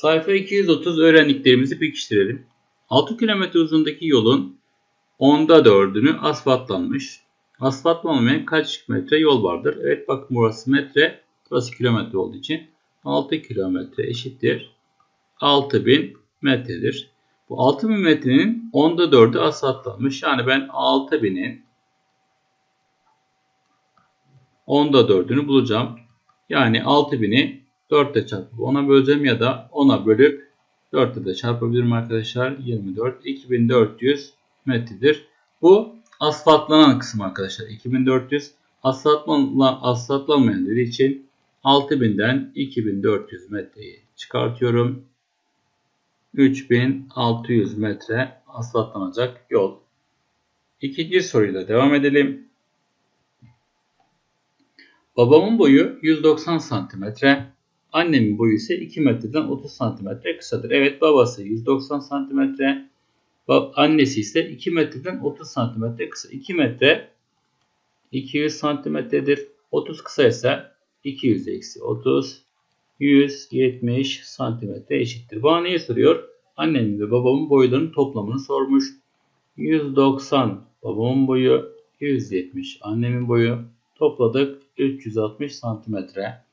Sayfa 230 öğrendiklerimizi pekiştirelim. 6 kilometre uzundaki yolun onda 4'ünü asfaltlanmış. Asfaltlanmayan kaç metre yol vardır? Evet bakın burası metre, burası kilometre olduğu için 6 kilometre eşittir. 6000 metredir. Bu 6000 metrenin onda 4'ü asfaltlanmış. Yani ben 6000'in onda 4'ünü bulacağım. Yani 6000'i 4 ile çarpıp 10'a böleceğim ya da 10'a bölüp 4 ile de çarpabilirim arkadaşlar. 24 2400 metredir. Bu asfaltlanan kısım arkadaşlar. 2400 asfaltlan, asfaltlanmayan dediği için 6000'den 2400 metreyi çıkartıyorum. 3600 metre asfaltlanacak yol. İkinci soruyla devam edelim. Babamın boyu 190 santimetre. Annemin boyu ise 2 metreden 30 santimetre kısadır. Evet babası 190 santimetre. Annesi ise 2 metreden 30 santimetre kısa. 2 metre 200 santimetredir. 30 kısa ise 200 eksi 30 170 santimetre eşittir. Bana neyi soruyor? Annemin ve babamın boylarının toplamını sormuş. 190 babamın boyu 170 annemin boyu topladık 360 santimetre.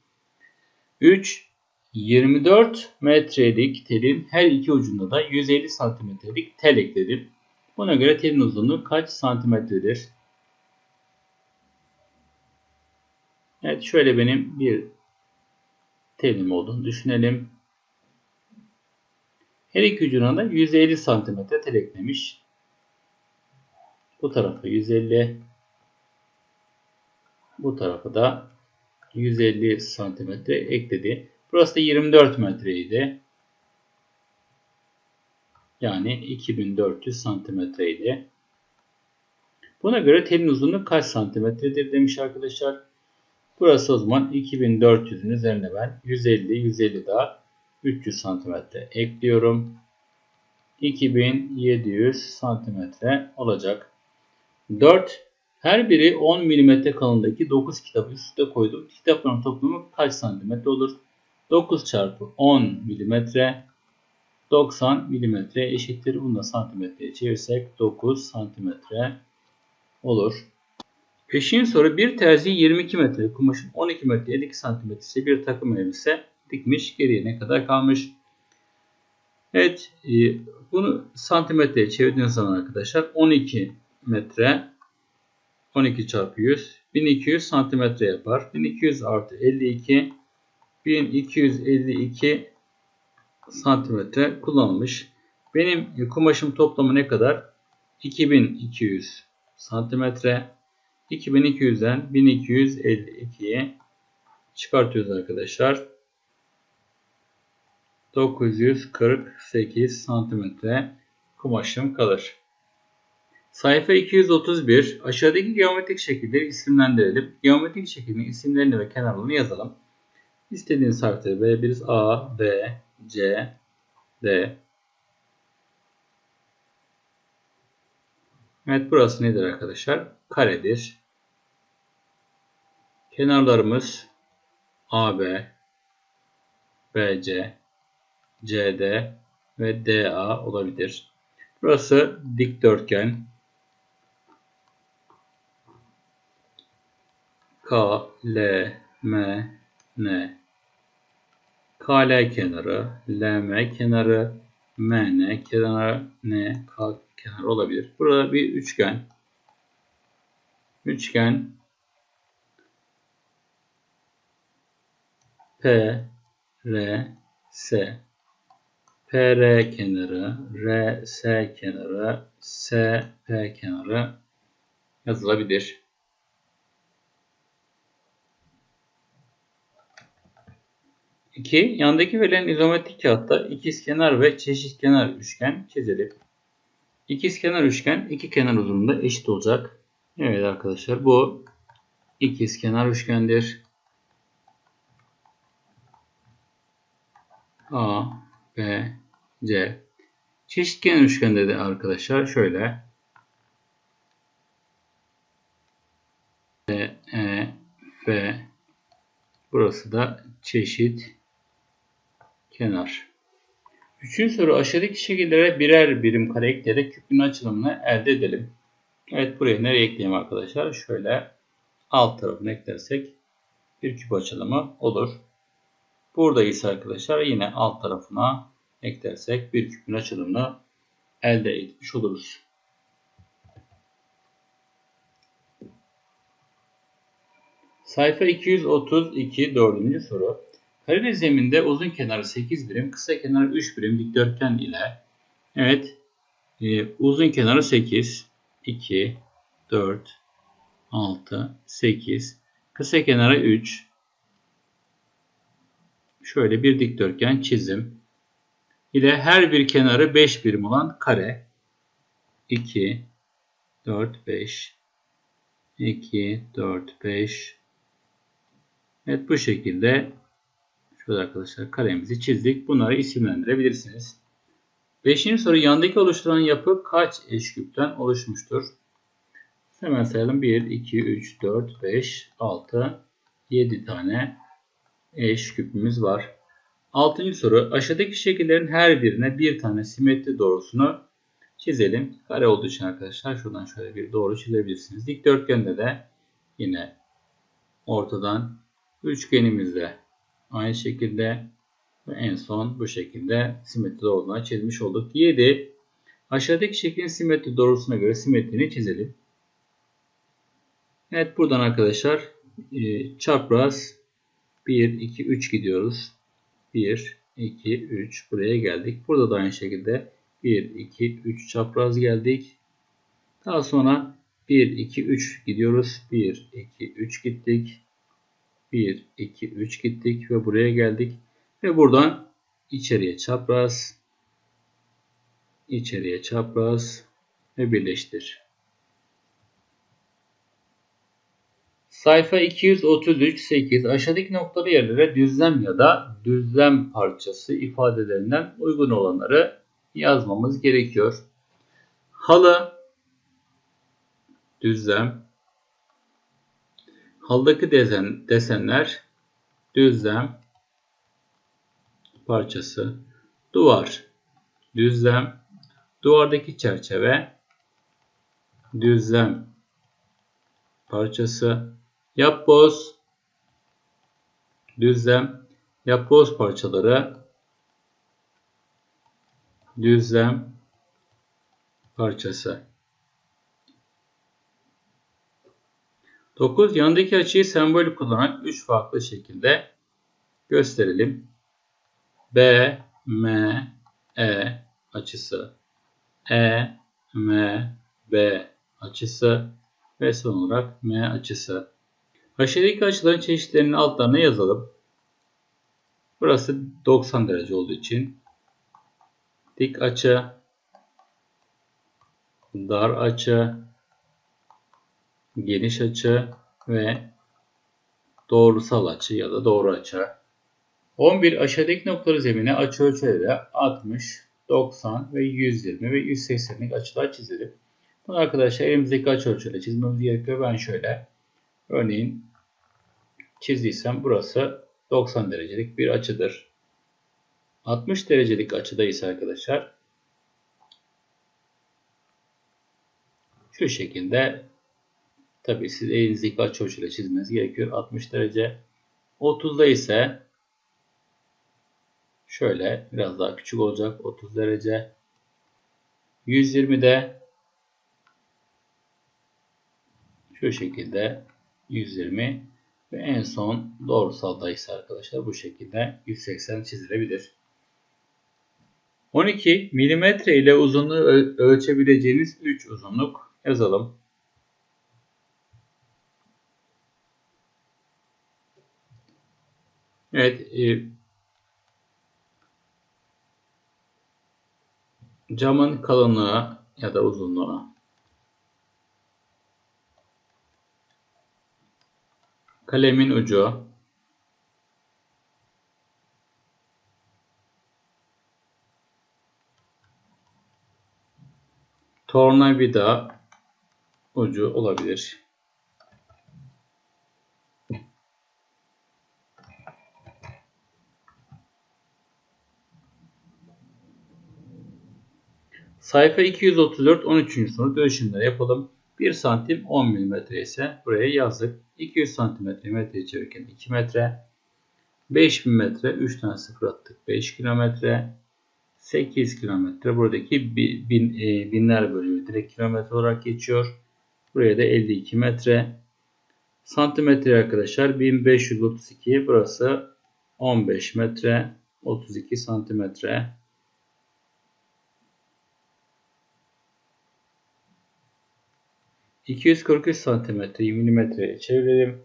3 24 metrelik telin her iki ucunda da 150 santimetrelik tel ekledim. Buna göre telin uzunluğu kaç santimetredir? Evet şöyle benim bir telim olduğunu düşünelim. Her iki ucuna da 150 santimetre tel eklemiş. Bu tarafa 150 bu tarafa da 150 santimetre ekledi. Burası da 24 metreydi. Yani 2400 santimetreydi. Buna göre telin uzunluğu kaç santimetredir demiş arkadaşlar. Burası o zaman 2400'ün üzerine ben 150, 150 daha 300 santimetre ekliyorum. 2700 santimetre olacak. 4 her biri 10 mm kalınlığındaki 9 kitabı üst üste koydum. Kitapların toplamı kaç santimetre olur? 9 çarpı 10 mm 90 mm eşittir. Bunu da santimetreye çevirsek 9 santimetre olur. Peşin soru bir terzi 22 metre kumaşın 12 metre 52 santimetresi bir takım elbise dikmiş. Geriye ne kadar kalmış? Evet e, bunu santimetreye çevirdiğiniz zaman arkadaşlar 12 metre 12 çarpı 100 1200 santimetre yapar. 1200 artı 52 1252 santimetre kullanılmış. Benim kumaşım toplamı ne kadar? 2200 santimetre. 2200'den 1252'ye çıkartıyoruz arkadaşlar. 948 santimetre kumaşım kalır. Sayfa 231. Aşağıdaki geometrik şekilleri isimlendirelim. Geometrik şeklin isimlerini ve kenarlarını yazalım. İstediğiniz harfleri verebiliriz. A, B, C, D. Evet burası nedir arkadaşlar? Karedir. Kenarlarımız AB, BC, CD ve DA olabilir. Burası dikdörtgen. K, L, M, N. KL kenarı, LM kenarı, MN kenarı, N, K kenarı olabilir. Burada bir üçgen. Üçgen P, R, S. PR kenarı, RS kenarı, SP kenarı yazılabilir. 2. Yandaki verilen izometrik kağıtta ikizkenar ve çeşitkenar üçgen çizelim. İkizkenar üçgen iki kenar uzunluğunda eşit olacak. Evet arkadaşlar bu ikizkenar üçgendir. A, B, C. Çeşitkenar üçgende de arkadaşlar şöyle D, E, F burası da çeşit kenar. Üçüncü soru aşağıdaki şekillere birer birim kare ekleyerek küpün açılımını elde edelim. Evet buraya nereye ekleyeyim arkadaşlar? Şöyle alt tarafını eklersek bir küp açılımı olur. Burada ise arkadaşlar yine alt tarafına eklersek bir küpün açılımını elde etmiş oluruz. Sayfa 232 dördüncü soru. Kareli zeminde uzun kenarı 8 birim, kısa kenarı 3 birim dikdörtgen ile evet e, uzun kenarı 8, 2, 4, 6, 8, kısa kenarı 3. Şöyle bir dikdörtgen çizim ile her bir kenarı 5 birim olan kare. 2, 4, 5, 2, 4, 5, Evet bu şekilde şöyle arkadaşlar karemizi çizdik. Bunları isimlendirebilirsiniz. Beşinci soru yandaki oluşturan yapı kaç eş küpten oluşmuştur? Hemen sayalım. 1, 2, 3, 4, 5, 6, 7 tane eş küpümüz var. Altıncı soru aşağıdaki şekillerin her birine bir tane simetri doğrusunu çizelim. Kare olduğu için arkadaşlar şuradan şöyle bir doğru çizebilirsiniz. Dikdörtgende de yine ortadan Üçgenimizde aynı şekilde ve en son bu şekilde simetri doğruluğuna çizmiş olduk. 7. Aşağıdaki şeklin simetri doğrusuna göre simetrini çizelim. Evet buradan arkadaşlar e, çapraz 1, 2, 3 gidiyoruz. 1, 2, 3 buraya geldik. Burada da aynı şekilde 1, 2, 3 çapraz geldik. Daha sonra 1, 2, 3 gidiyoruz. 1, 2, 3 gittik. 1, 2, 3 gittik ve buraya geldik. Ve buradan içeriye çapraz, içeriye çapraz ve birleştir. Sayfa 233 8 aşağıdaki noktalı yerlere düzlem ya da düzlem parçası ifadelerinden uygun olanları yazmamız gerekiyor. Halı düzlem Haldaki desen, desenler düzlem parçası, duvar, düzlem, duvardaki çerçeve, düzlem parçası, yapboz, düzlem, yapboz parçaları, düzlem parçası. 9. Yanındaki açıyı sembol kullanarak 3 farklı şekilde gösterelim. B, M, E açısı, E, M, B açısı ve son olarak M açısı. Aşağıdaki açıların çeşitlerini altlarına yazalım. Burası 90 derece olduğu için dik açı, dar açı, geniş açı ve doğrusal açı ya da doğru açı. 11 aşağıdaki noktaları zemine açı ölçüleri 60, 90 ve 120 ve 180'lik açılar çizelim. Bunu arkadaşlar elimizdeki açı ölçüleri çizmemiz gerekiyor. Ben şöyle örneğin çizdiysem burası 90 derecelik bir açıdır. 60 derecelik açıda ise arkadaşlar şu şekilde Tabii siz elinizdeki açı çizmeniz gerekiyor. 60 derece. 30'da ise şöyle biraz daha küçük olacak. 30 derece. 120'de şu şekilde 120 ve en son doğrusalda ise arkadaşlar bu şekilde 180 çizilebilir. 12 mm ile uzunluğu ölçebileceğiniz 3 uzunluk yazalım. Evet. E, camın kalınlığı ya da uzunluğu. Kalemin ucu. Tornavida ucu olabilir. Sayfa 234 13. soru dönüşümleri yapalım. 1 santim 10 mm ise buraya yazdık. 200 santimetre metreye çevirirken 2 metre. 5000 metre 3 tane sıfır attık 5 kilometre. 8 kilometre buradaki bi- bin, e, binler bölümü direkt kilometre olarak geçiyor. Buraya da 52 metre. Santimetre arkadaşlar 1532 burası 15 metre 32 santimetre. ...243 santimetreyi milimetreye çevirelim.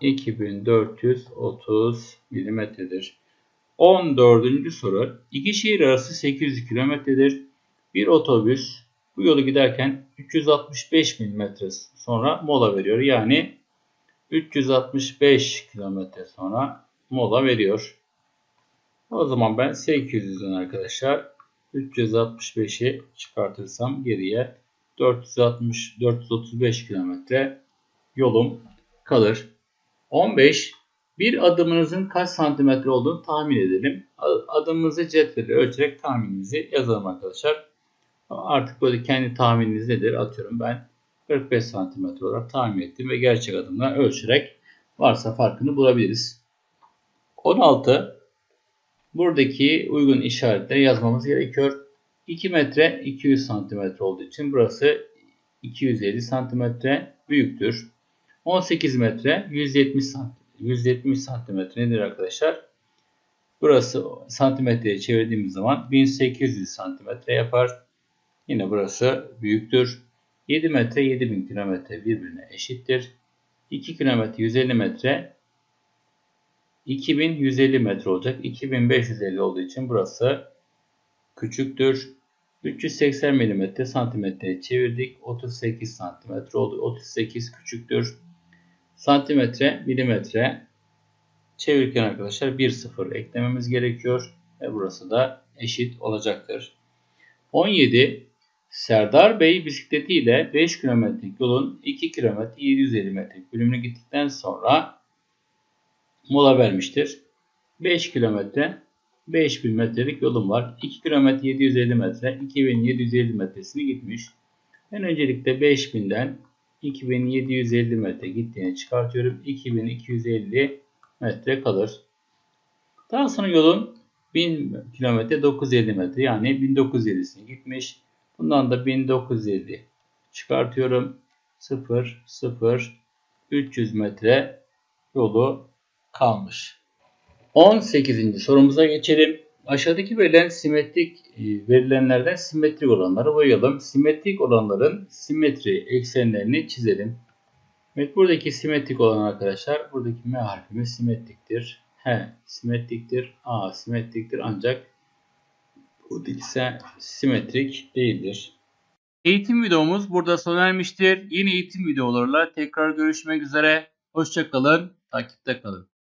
...2430 milimetredir. 14. soru. İki şehir arası 800 kilometredir. Bir otobüs bu yolu giderken 365 milimetre sonra mola veriyor. Yani 365 kilometre sonra mola veriyor. O zaman ben 800'den arkadaşlar 365'i çıkartırsam geriye 460 435 kilometre yolum kalır. 15 bir adımınızın kaç santimetre olduğunu tahmin edelim. Adımımızı cetvelle ölçerek tahminimizi yazalım arkadaşlar. Artık böyle kendi tahmininiz nedir? Atıyorum ben 45 santimetre olarak tahmin ettim ve gerçek adımla ölçerek varsa farkını bulabiliriz. 16 buradaki uygun işaretleri yazmamız gerekiyor. 2 metre 200 santimetre olduğu için burası 250 santimetre büyüktür. 18 metre 170 santimetre 170 santimetre nedir arkadaşlar? Burası santimetreye çevirdiğimiz zaman 1800 santimetre yapar. Yine burası büyüktür. 7 metre 7000 kilometre birbirine eşittir. 2 kilometre 150 metre 2150 metre olacak. 2550 olduğu için burası küçüktür. 380 mm santimetreye çevirdik. 38 santimetre oldu. 38 küçüktür. Santimetre, milimetre çevirirken arkadaşlar 1 sıfır eklememiz gerekiyor. Ve burası da eşit olacaktır. 17. Serdar Bey bisikletiyle 5 kilometrelik yolun 2 kilometre 750 metrelik bölümünü gittikten sonra mola vermiştir. 5 kilometre 5000 metrelik yolum var. 2 kilometre 750 metre 2750 metresini gitmiş. Ben öncelikle 5000'den 2750 metre gittiğini çıkartıyorum. 2250 metre kalır. Daha sonra yolun 1000 kilometre 950 metre yani 1950'sine gitmiş. Bundan da 1950 çıkartıyorum. 0 0 300 metre yolu kalmış. 18. sorumuza geçelim. Aşağıdaki verilen simetrik e, verilenlerden simetrik olanları boyayalım. Simetrik olanların simetri eksenlerini çizelim. Evet buradaki simetrik olan arkadaşlar buradaki M harfimiz simetriktir. H simetriktir. A simetriktir ancak buradaki ise simetrik değildir. Eğitim videomuz burada sona ermiştir. Yeni eğitim videolarıyla tekrar görüşmek üzere. Hoşçakalın. Takipte kalın.